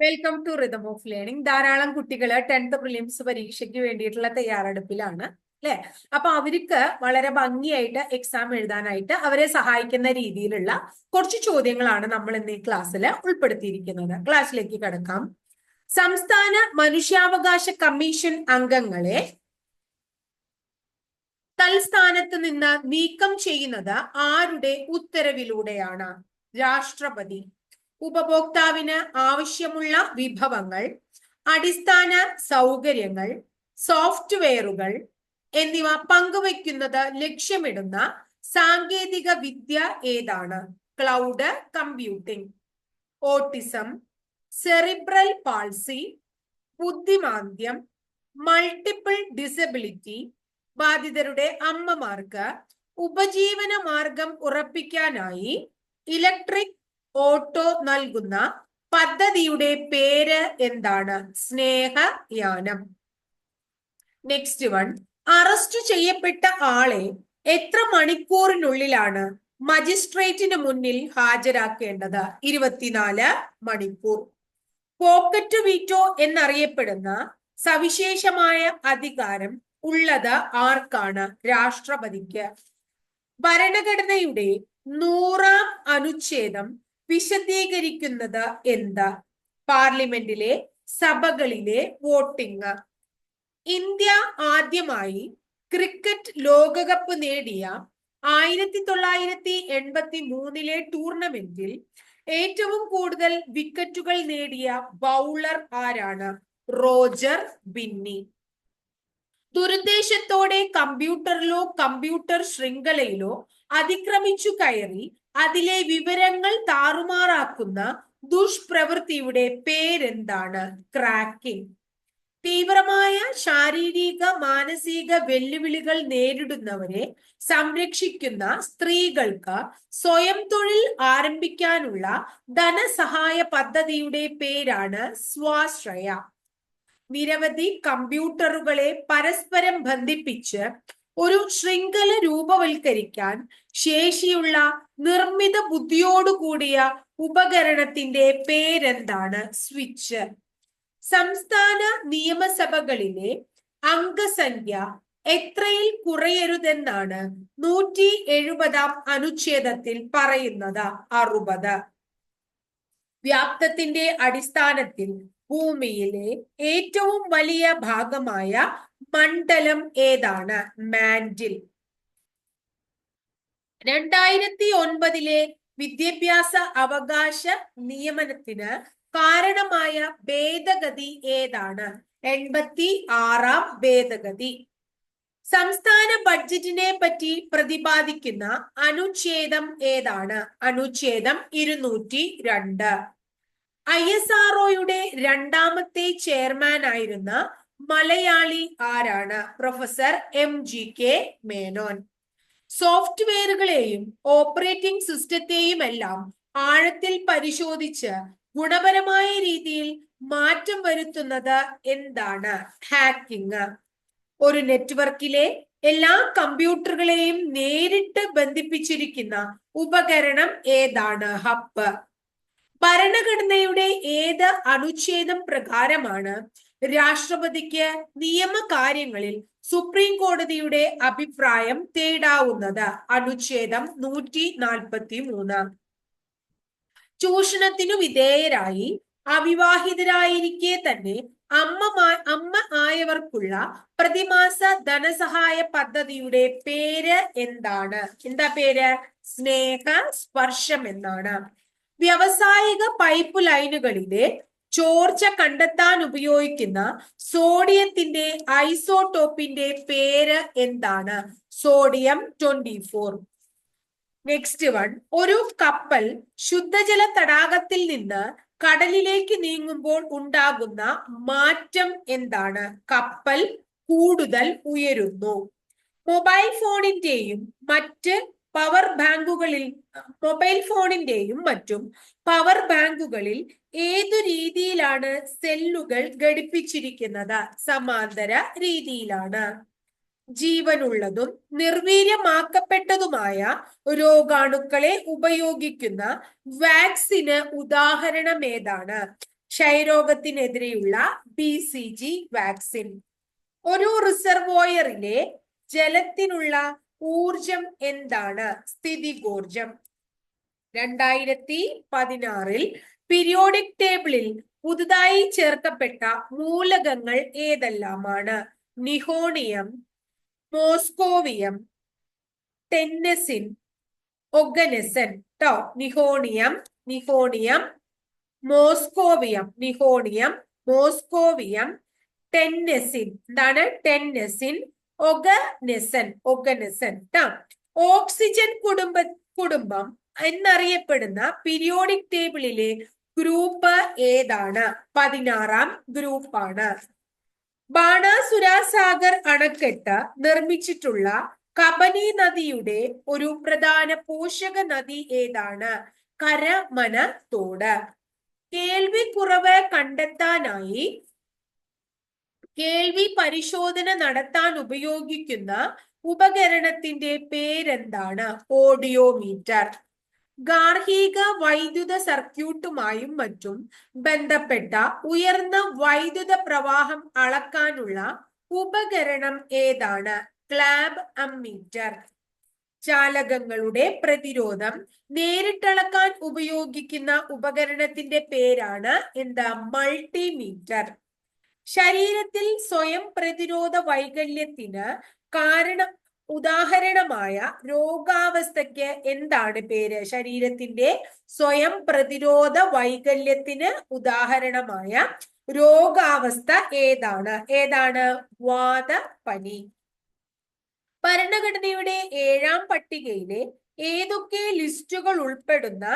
Welcome to rhythm of learning ധാരാളം കുട്ടികൾ tenth prelims പരീക്ഷയ്ക്ക് വേണ്ടിയിട്ടുള്ള തയ്യാറെടുപ്പിലാണ് അല്ലെ? അപ്പൊ അവർക്ക് വളരെ ഭംഗിയായിട്ട് എക്സാം എഴുതാനായിട്ട് അവരെ സഹായിക്കുന്ന രീതിയിലുള്ള കുറച്ച് ചോദ്യങ്ങളാണ് നമ്മൾ ഇന്ന് ഈ ക്ലാസ്സിൽ ഉൾപ്പെടുത്തിയിരിക്കുന്നത്. ക്ലാസ്സിലേക്ക് കടക്കാം. സംസ്ഥാന മനുഷ്യാവകാശ കമ്മീഷൻ അംഗങ്ങളെ തൽസ്ഥാനത്ത് നിന്ന് നീക്കം ചെയ്യുന്നത് ആരുടെ ഉത്തരവിലൂടെയാണ്? രാഷ്ട്രപതി ഉപഭോക്താവിന് ആവശ്യമുള്ള വിഭവങ്ങൾ അടിസ്ഥാന സൗകര്യങ്ങൾ സോഫ്റ്റ്വെയറുകൾ എന്നിവ പങ്കുവയ്ക്കുന്നത് ലക്ഷ്യമിടുന്ന സാങ്കേതിക വിദ്യ ഏതാണ്? Cloud computing autism cerebral palsy ബുദ്ധിമാന്ദ്യം multiple disability ബാധിതരുടെ അമ്മമാർക്ക് ഉപജീവന മാർഗം ഉറപ്പിക്കാനായി ഇലക്ട്രിക് ഓട്ടോ നൽകുന്ന പദ്ധതിയുടെ പേര് എന്താണ്? സ്നേഹയാനം നെക്സ്റ്റ് വൺ അറസ്റ്റ് ചെയ്യപ്പെട്ട ആളെ എത്ര മണിക്കൂറിനുള്ളിലാണ് മജിസ്ട്രേറ്റിന് മുന്നിൽ ഹാജരാക്കേണ്ടത്? ഇരുപത്തിനാല് മണിക്കൂർ. പോക്കറ്റ് വീറ്റോ എന്നറിയപ്പെടുന്ന സവിശേഷമായ അധികാരം ഉള്ളത് ആർക്കാണ്? രാഷ്ട്രപതിക്ക്. ഭരണഘടനയുടെ നൂറാം അനുച്ഛേദം വിശദീകരിക്കുന്നത് എന്താ? പാർലമെന്റിലെ സഭകളിലെ വോട്ടിംഗ്. ഇന്ത്യ ആദ്യമായി ക്രിക്കറ്റ് ലോകകപ്പ് നേടിയ ആയിരത്തി തൊള്ളായിരത്തി എൺപത്തി മൂന്നിലെ ടൂർണമെന്റിൽ ഏറ്റവും കൂടുതൽ വിക്കറ്റുകൾ നേടിയ ബൗളർ ആരാണ്? റോജർ ബിന്നി. ദുരുദ്ദേശത്തോടെ കമ്പ്യൂട്ടറിലോ കമ്പ്യൂട്ടർ ശൃംഖലയിലോ അതിക്രമിച്ചു കയറി അതിലെ വിവരങ്ങൾ താറുമാറാക്കുന്ന ദുഷ്പ്രവൃത്തിയുടെ പേരെന്താണ്? ക്രാക്കിംഗ് തീവ്രമായ ശാരീരിക മാനസിക വെല്ലുവിളികൾ നേരിടുന്നവരെ സംരക്ഷിക്കുന്ന സ്ത്രീകൾക്ക് സ്വയം തൊഴിൽ ആരംഭിക്കാനുള്ള ധനസഹായ പദ്ധതിയുടെ പേരാണ് സ്വാശ്രയ. നിരവധി കമ്പ്യൂട്ടറുകളെ പരസ്പരം ബന്ധിപ്പിച്ച് ഒരു ശൃംഖല രൂപവൽക്കരിക്കാൻ ശേഷിയുള്ള നിർമ്മിത ബുദ്ധിയോടുകൂടിയ ഉപകരണത്തിന്റെ പേരെന്താണ്? സ്വിച്ച് സംസ്ഥാന നിയമസഭകളിലെ അംഗസംഖ്യ എത്രയിൽ കുറയരുതെന്നാണ് നൂറ്റി എഴുപതാം അനുച്ഛേദത്തിൽ പറയുന്നത്. അറുപത്. വ്യാപ്തത്തിന്റെ അടിസ്ഥാനത്തിൽ ഭൂമിയിലെ ഏറ്റവും വലിയ ഭാഗമായ മണ്ഡലം ഏതാണ്? മാൻഡിൽ രണ്ടായിരത്തി ഒൻപതിലെ വിദ്യാഭ്യാസ അവകാശ നിയമനത്തിന് കാരണമായ ഭേദഗതി ഏതാണ്? എൺപത്തി ആറാം ഭേദഗതി. സംസ്ഥാന ബഡ്ജറ്റിനെ പറ്റി പ്രതിപാദിക്കുന്ന അനുച്ഛേദം ഏതാണ്? അനുച്ഛേദം ഇരുന്നൂറ്റി രണ്ട് ഐ എസ് ആർഒയുടെ രണ്ടാമത്തെ ചെയർമാൻ ആയിരുന്ന മലയാളി ആരാണ്? Professor M G K Menon. സോഫ്റ്റ്വെയറുകളെയും operating സിസ്റ്റത്തെയും എല്ലാം ആഴത്തിൽ പരിശോധിച്ച് ഗുണപരമായ രീതിയിൽ മാറ്റം വരുത്തുന്നത് എന്താണ്? ഹാക്കിംഗ് ഒരു നെറ്റ്വർക്കിലെ എല്ലാ കമ്പ്യൂട്ടറുകളെയും നേരിട്ട് ബന്ധിപ്പിച്ചിരിക്കുന്ന ഉപകരണം ഏതാണ്? ഹബ്ബ് ഭരണഘടനയുടെ ഏത് അനുച്ഛേദം പ്രകാരമാണ്? രാഷ്ട്രപതിക്ക് നിയമകാര്യങ്ങളിൽ സുപ്രീം കോടതിയുടെ അഭിപ്രായം തേടാവുന്നത്. അനുച്ഛേദം നൂറ്റി നാൽപ്പത്തി മൂന്ന് ചൂഷണത്തിനു വിധേയരായി അവിവാഹിതരായിരിക്കെ തന്നെ അമ്മ അമ്മ ആയവർക്കുള്ള പ്രതിമാസ ധനസഹായ പദ്ധതിയുടെ പേര് എന്താണ്? എന്താ പേര്? സ്നേഹ സ്പർശം എന്നാണ്. വ്യവസായിക പൈപ്പ് ലൈനുകളിലെ ചോർച്ച കണ്ടെത്താൻ ഉപയോഗിക്കുന്ന സോഡിയത്തിന്റെ ഐസോടോപ്പിന്റെ പേര് എന്താണ്? Sodium twenty four. Next one ഒരു കപ്പൽ ശുദ്ധജല തടാകത്തിൽ നിന്ന് കടലിലേക്ക് നീങ്ങുമ്പോൾ ഉണ്ടാകുന്ന മാറ്റം എന്താണ്? കപ്പൽ കൂടുതൽ ഉയരുന്നു. മൊബൈൽ ഫോണിന്റെയും മറ്റ് പവർ ബാങ്കുകളിൽ മൊബൈൽ ഫോണിന്റെയും മറ്റും പവർ ബാങ്കുകളിൽ ഏതു രീതിയിലാണ് സെല്ലുകൾ ഘടിപ്പിച്ചിരിക്കുന്നത്? സമാന്തര രീതിയിലാണ്. ജീവനുള്ളതും നിർവീര്യമാക്കപ്പെട്ടതുമായ രോഗാണുക്കളെ ഉപയോഗിക്കുന്ന വാക്സിന് ഉദാഹരണം ഏതാണ്? ക്ഷയരോഗത്തിനെതിരെയുള്ള ബി സി ജി വാക്സിൻ ഒരു റിസർവോയറിലെ ജലത്തിനുള്ള ഊർജം എന്താണ്? സ്ഥിതികോർജം രണ്ടായിരത്തി പതിനാറിൽ പീരിയോഡിക് ടേബിളിൽ പുതുതായി ചേർക്കപ്പെട്ട മൂലകങ്ങൾ ഏതെല്ലാമാണ്? Nihonium moscovium tennessine oganesson. ട്ടോ nihonium nihonium moscovium nihonium moscovium tennessine. എന്താണ്? ടെന്നസിൻ. ഒഗനെസൻ ഒഗനെസൻ ട്ടോ ഓക്സിജൻ കുടുംബ കുടുംബം എന്നറിയപ്പെടുന്ന പീരിയോഡിക് ടേബിളിലെ ഗ്രൂപ്പ് ഏതാണ്? പതിനാറാം ഗ്രൂപ്പാണ് ബാണാസുര സാഗർ അണക്കെട്ട് നിർമ്മിച്ചിട്ടുള്ള കബനി നദിയുടെ ഒരു പ്രധാന പോഷക നദി ഏതാണ്? കരമന തോട് കേൾവി കുറവ് കണ്ടെത്താനായി കേൾവി പരിശോധന നടത്താൻ ഉപയോഗിക്കുന്ന ഉപകരണത്തിന്റെ പേരെന്താണ്? ഓഡിയോമീറ്റർ. ഗാർഹിക വൈദ്യുത സർക്യൂട്ടുമായും മറ്റും ബന്ധപ്പെട്ട ഉയർന്ന വൈദ്യുത പ്രവാഹം അളക്കാനുള്ള ഉപകരണം ഏതാണ്? ക്ലാബ് അമ്മീറ്റർ. ചാലകങ്ങളുടെ പ്രതിരോധം നേരിട്ടളക്കാൻ ഉപയോഗിക്കുന്ന ഉപകരണത്തിന്റെ പേരാണ് എന്താ? മൾട്ടിമീറ്റർ. ശരീരത്തിൽ സ്വയം പ്രതിരോധ വൈകല്യത്തിന് കാരണം ഉദാഹരണമായ രോഗാവസ്ഥയ്ക്ക് എന്താണ് പേര്? ശരീരത്തിന്റെ സ്വയം പ്രതിരോധ വൈകല്യത്തിന് ഉദാഹരണമായ രോഗാവസ്ഥ ഏതാണ്? ഏതാണ്? വാദപനി. ഭരണഘടനയുടെ ഏഴാം പട്ടികയിലെ ഏതൊക്കെ ലിസ്റ്റുകൾ ഉൾപ്പെടുന്ന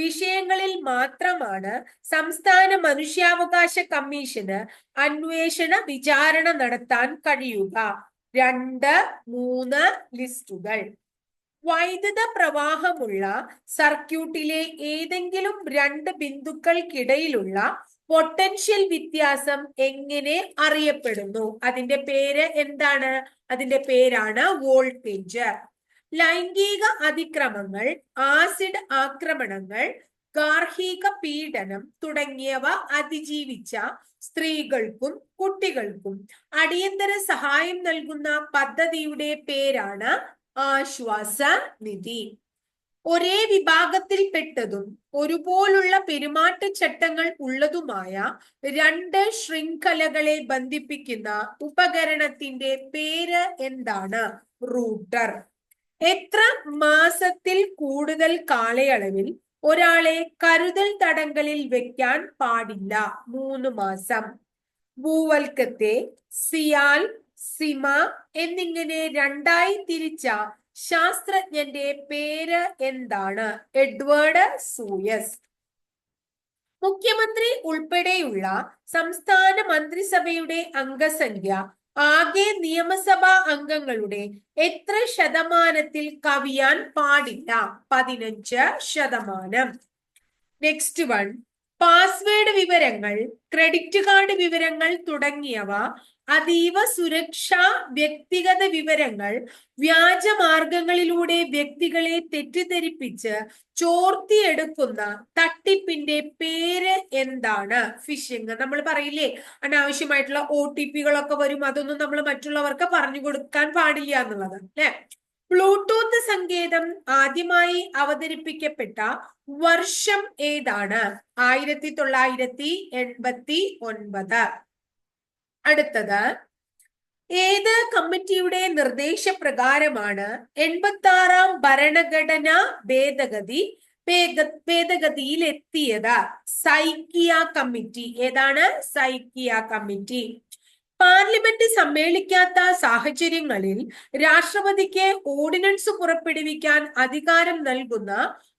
വിഷയങ്ങളിൽ മാത്രമാണ് സംസ്ഥാന മനുഷ്യാവകാശ കമ്മീഷന് അന്വേഷണ വിചാരണ നടത്താൻ കഴിയുക. രണ്ട് മൂന്ന് ലിസ്റ്റുകൾ. വൈദ്യുത പ്രവാഹമുള്ള സർക്യൂട്ടിലെ ഏതെങ്കിലും രണ്ട് ബിന്ദുക്കൾക്കിടയിലുള്ള പൊട്ടൻഷ്യൽ വ്യത്യാസം എങ്ങനെ അറിയപ്പെടുന്നു? അതിന്റെ പേര് എന്താണ്? അതിന്റെ പേരാണ് വോൾട്ടേജ്. ലൈംഗിക അതിക്രമങ്ങൾ ആസിഡ് ആക്രമണങ്ങൾ ഗാർഹിക പീഡനം തുടങ്ങിയവ അതിജീവിച്ച സ്ത്രീകൾക്കും കുട്ടികൾക്കും അടിയന്തര സഹായം നൽകുന്ന പദ്ധതിയുടെ പേരാണ് ആശ്വാസ നിധി. ഒരേ വിഭാഗത്തിൽപ്പെട്ടതും ഒരുപോലുള്ള പെരുമാറ്റച്ചട്ടങ്ങൾ ഉള്ളതുമായ രണ്ട് ശൃംഖലകളെ ബന്ധിപ്പിക്കുന്ന ഉപകരണത്തിന്റെ പേര് എന്താണ്? റൂട്ടർ. എത്ര മാസത്തിൽ കൂടുതൽ കാലയളവിൽ ഒരാളെ കരുതൽ തടങ്കലിൽ വെക്കാൻ പാടില്ല? മൂന്ന് മാസം. ഭൂവൽക്കത്തെ സിയാൽ സിമ എന്നിങ്ങനെ രണ്ടായി തിരിച്ച ശാസ്ത്രജ്ഞന്റെ പേര് എന്താണ്? Edward Suess. മുഖ്യമന്ത്രി ഉൾപ്പെടെയുള്ള സംസ്ഥാന മന്ത്രിസഭയുടെ അംഗസംഖ്യ ആകെ നിയമസഭാ അംഗങ്ങളുടെ എത്ര ശതമാനത്തിൽ കവിയാൻ പാടില്ല? പതിനഞ്ച് ശതമാനം. നെക്സ്റ്റ് വൺ പാസ്വേഡ് വിവരങ്ങൾ ക്രെഡിറ്റ് കാർഡ് വിവരങ്ങൾ തുടങ്ങിയവ അതീവ സുരക്ഷാ വ്യക്തിഗത വിവരങ്ങൾ വ്യാജ വ്യാജമാർഗങ്ങളിലൂടെ വ്യക്തികളെ തെറ്റിദ്ധരിപ്പിച്ച് ചോർത്തിയെടുക്കുന്ന തട്ടിപ്പിന്റെ പേര് എന്താണ്? ഫിഷിംഗ് നമ്മൾ പറയില്ലേ? അനാവശ്യമായിട്ടുള്ള ഒ ടി പികളൊക്കെ വരും. അതൊന്നും നമ്മൾ മറ്റുള്ളവർക്ക് പറഞ്ഞു കൊടുക്കാൻ പാടില്ല എന്നുള്ളത് അല്ലെ? ബ്ലൂടൂത്ത് സങ്കേതം ആദ്യമായി അവതരിപ്പിക്കപ്പെട്ട വർഷം ഏതാണ്? ആയിരത്തി തൊള്ളായിരത്തി എൺപത്തി ഒൻപത്. അടുത്തത്. ഏത് കമ്മിറ്റിയുടെ നിർദ്ദേശപ്രകാരമാണ് എൺപത്തി ആറാം ഭരണഘടനാ ഭേദഗതി ഭേദ- ഭേദഗതിയിൽ എത്തിയത് സൈക്കിയ കമ്മിറ്റി. ഏതാണ്? സൈക്കിയ കമ്മിറ്റി. പാർലമെന്റ് സമ്മേളിക്കാത്ത സാഹചര്യങ്ങളിൽ രാഷ്ട്രപതിക്ക് ഓർഡിനൻസ് പുറപ്പെടുവിക്കാൻ അധികാരം നൽകുന്ന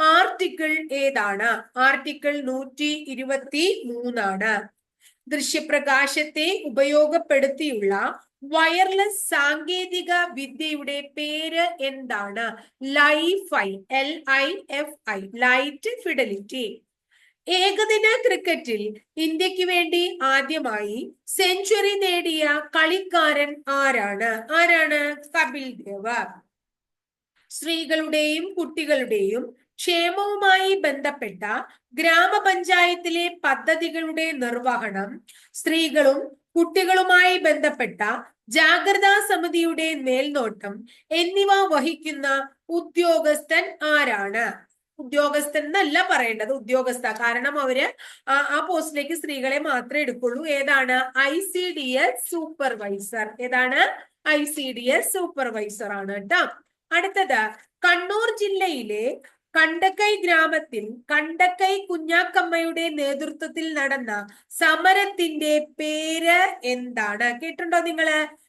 ആർട്ടിക്കിൾ ഏതാണ്? ആർട്ടിക്കിൾ നൂറ്റി ഇരുപത്തി മൂന്നാണ്. ദൃശ്യപ്രകാശത്തെ ഉപയോഗപ്പെടുത്തിയുള്ള വയർലെസ് സാങ്കേതിക വിദ്യയുടെ പേര് എന്താണ്? LiFi L I F I light fidelity ഏകദിന ക്രിക്കറ്റിൽ ഇന്ത്യയ്ക്ക് വേണ്ടി ആദ്യമായി സെഞ്ചുറി നേടിയ കളിക്കാരൻ ആരാണ്? ആരാണ്? കപിൽ ദേവ സ്ത്രീകളുടെയും കുട്ടികളുടെയും ക്ഷേമവുമായി ബന്ധപ്പെട്ട ഗ്രാമപഞ്ചായത്തിലെ പദ്ധതികളുടെ നിർവഹണം സ്ത്രീകളും കുട്ടികളുമായി ബന്ധപ്പെട്ട ജാഗ്രതാ സമിതിയുടെ മേൽനോട്ടം എന്നിവ വഹിക്കുന്ന ഉദ്യോഗസ്ഥൻ ആരാണ്? ഉദ്യോഗസ്ഥൻ എന്നല്ല പറയേണ്ടത്. ഉദ്യോഗസ്ഥ. കാരണം അവർ ആ പോസ്റ്റിലേക്ക് സ്ത്രീകളെ മാത്രമേ എടുക്കുള്ളൂ. ഏതാണ്? I C D S supervisor. ഏതാണ്? I C D S supervisor ആണ് കേട്ടോ. അടുത്തത് കണ്ണൂർ ജില്ലയിലെ കണ്ടക്കൈ ഗ്രാമത്തിൽ കണ്ടക്കൈ കുഞ്ഞാക്കമ്മയുടെ നേതൃത്വത്തിൽ നടന്ന സമരത്തിന്റെ പേര് എന്താണ്? കേട്ടിട്ടുണ്ടോ നിങ്ങൾ?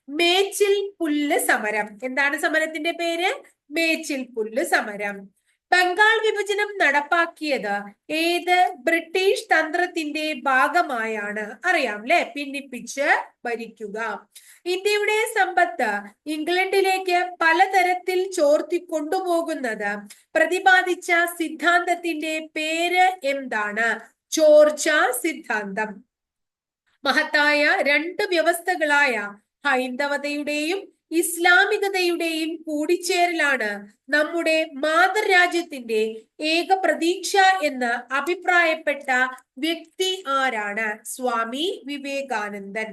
മേച്ചിൽ പുല്ല് സമരം. എന്താണ് സമരത്തിന്റെ പേര്? മേച്ചിൽ പുല്ല് സമരം. ബംഗാൾ വിഭജനം നടപ്പാക്കിയത് ഏത് ബ്രിട്ടീഷ് തന്ത്രത്തിന്റെ ഭാഗമായാണ്? അറിയാം അല്ലെ ഭിന്നിപ്പിച്ച് ഭരിക്കുക. ഇന്ത്യയുടെ സമ്പത്ത് ഇംഗ്ലണ്ടിലേക്ക് പലതരത്തിൽ ചോർത്തി കൊണ്ടുപോകുന്നത് പ്രതിപാദിച്ച സിദ്ധാന്തത്തിന്റെ പേര് എന്താണ്? ചോർച്ച സിദ്ധാന്തം. മഹത്തായ രണ്ട് വ്യവസ്ഥകളായ ഹൈന്ദവതയുടെയും ഇസ്ലാമികതയുടെയും കൂടിച്ചേരലാണ് നമ്മുടെ മാതൃരാജ്യത്തിന്റെ ഏക പ്രതീക്ഷ എന്ന് അഭിപ്രായപ്പെട്ട വ്യക്തി ആരാണ്? സ്വാമി വിവേകാനന്ദൻ.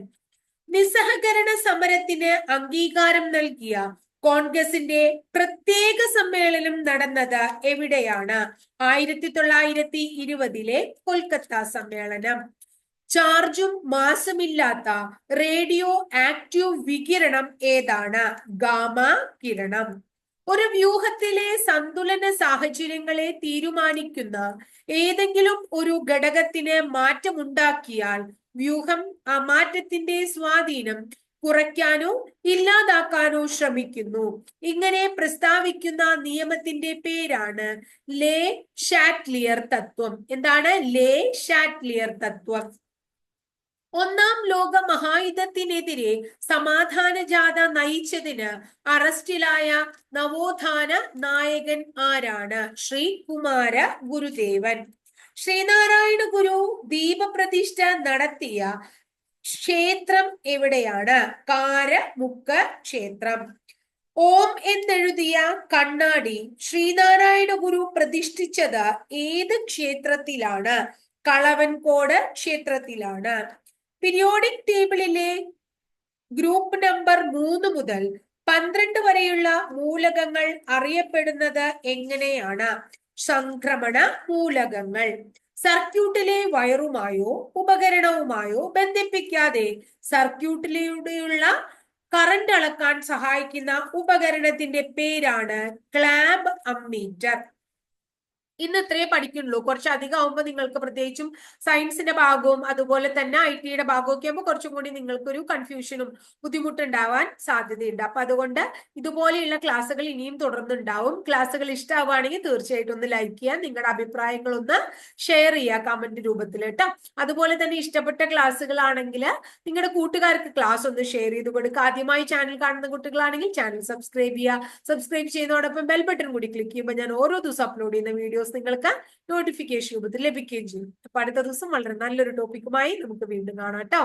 നിസ്സഹകരണ സമരത്തിന് അംഗീകാരം നൽകിയ കോൺഗ്രസിന്റെ പ്രത്യേക സമ്മേളനം നടന്നത് എവിടെയാണ്? ആയിരത്തി തൊള്ളായിരത്തി ഇരുപതിലെ കൊൽക്കത്ത സമ്മേളനം. ചാർജും മാസമില്ലാത്ത റേഡിയോ ആക്റ്റീവ് വികിരണം ഏതാണ്? ഗാമ കിരണം. ഒരു വ്യൂഹത്തിലെ സന്തുലന സാഹചര്യങ്ങളെ തീരുമാനിക്കുന്ന ഏതെങ്കിലും ഒരു ഘടകത്തിന് മാറ്റമുണ്ടാക്കിയാൽ വ്യൂഹം ആ മാറ്റത്തിന്റെ സ്വാധീനം കുറയ്ക്കാനോ ഇല്ലാതാക്കാനോ ശ്രമിക്കുന്നു. ഇങ്ങനെ പ്രസ്താവിക്കുന്ന നിയമത്തിന്റെ പേരാണ് ലേ ഷാറ്റ്ലിയർ തത്വം. എന്താണ്? ലേ ഷാറ്റ്ലിയർ തത്വം. ഒന്നാം ലോക മഹായുദ്ധത്തിനെതിരെ സമാധാന ജാഥ നയിച്ചതിന് അറസ്റ്റിലായ നവോത്ഥാന നായകൻ ആരാണ്? ശ്രീ കുമാര ഗുരുദേവൻ. ശ്രീനാരായണ ഗുരു ദീപപ്രതിഷ്ഠ നടത്തിയ ക്ഷേത്രം എവിടെയാണ്? കാരമുക്ക ക്ഷേത്രം. ഓം എന്നെഴുതിയ കണ്ണാടി ശ്രീനാരായണ ഗുരു പ്രതിഷ്ഠിച്ചത് ഏത് ക്ഷേത്രത്തിലാണ്? കളവൻകോട് ക്ഷേത്രത്തിലാണ്. പീരിയോഡിക് ടേബിളിലെ ഗ്രൂപ്പ് നമ്പർ മൂന്ന് മുതൽ പന്ത്രണ്ട് വരെയുള്ള മൂലകങ്ങൾ അറിയപ്പെടുന്നത് എങ്ങനെയാണ്? സംക്രമണ മൂലകങ്ങൾ. സർക്യൂട്ടിലെ വയറുമായോ ഉപകരണവുമായോ ബന്ധിപ്പിക്കാതെ സർക്യൂട്ടിലൂടെയുള്ള കറണ്ട് അളക്കാൻ സഹായിക്കുന്ന ഉപകരണത്തിന്റെ പേരാണ് ക്ലാബ് അമ്മീറ്റർ ഇന്ന് ഇത്രേ പഠിക്കുന്നുള്ളൂ. കുറച്ച് അധികം ആവുമ്പോൾ നിങ്ങൾക്ക് പ്രത്യേകിച്ചും സയൻസിന്റെ ഭാഗവും അതുപോലെ തന്നെ ഐ ടിയുടെ ഭാഗവും ഒക്കെ ആകുമ്പോൾ കുറച്ചും കൂടി നിങ്ങൾക്കൊരു കൺഫ്യൂഷനും ബുദ്ധിമുട്ടുണ്ടാവാൻ സാധ്യതയുണ്ട്. അപ്പൊ അതുകൊണ്ട് ഇതുപോലെയുള്ള ക്ലാസ്സുകൾ ഇനിയും തുടർന്നുണ്ടാവും. ക്ലാസ്സുകൾ ഇഷ്ടമാവുകയാണെങ്കിൽ തീർച്ചയായിട്ടും ഒന്ന് ലൈക്ക് ചെയ്യുക നിങ്ങളുടെ അഭിപ്രായങ്ങൾ ഒന്ന് ഷെയർ ചെയ്യുക കമന്റ് രൂപത്തിൽ കേട്ടോ അതുപോലെ തന്നെ ഇഷ്ടപ്പെട്ട ക്ലാസ്സുകളാണെങ്കിൽ നിങ്ങളുടെ കൂട്ടുകാർക്ക് ക്ലാസ് ഒന്ന് ഷെയർ ചെയ്ത് കൊടുക്കുക. ആദ്യമായി ചാനൽ കാണുന്ന കുട്ടികളാണെങ്കിൽ ചാനൽ സബ്സ്ക്രൈബ് ചെയ്യുക. സബ്സ്ക്രൈബ് ചെയ്യുന്നതോടൊപ്പം ബെൽ ബട്ടൺ കൂടി ക്ലിക്ക് ചെയ്യുമ്പോൾ ഞാൻ ഓരോ ദിവസം അപ്ലോഡ് ചെയ്യുന്ന വീഡിയോസ് നിങ്ങൾക്ക് നോട്ടിഫിക്കേഷൻ രൂപത്തിൽ ലഭിക്കുകയും ചെയ്യും. അപ്പൊ അടുത്ത ദിവസം വളരെ നല്ലൊരു ടോപ്പിക്കുമായി നമുക്ക് വീണ്ടും കാണാം കേട്ടോ.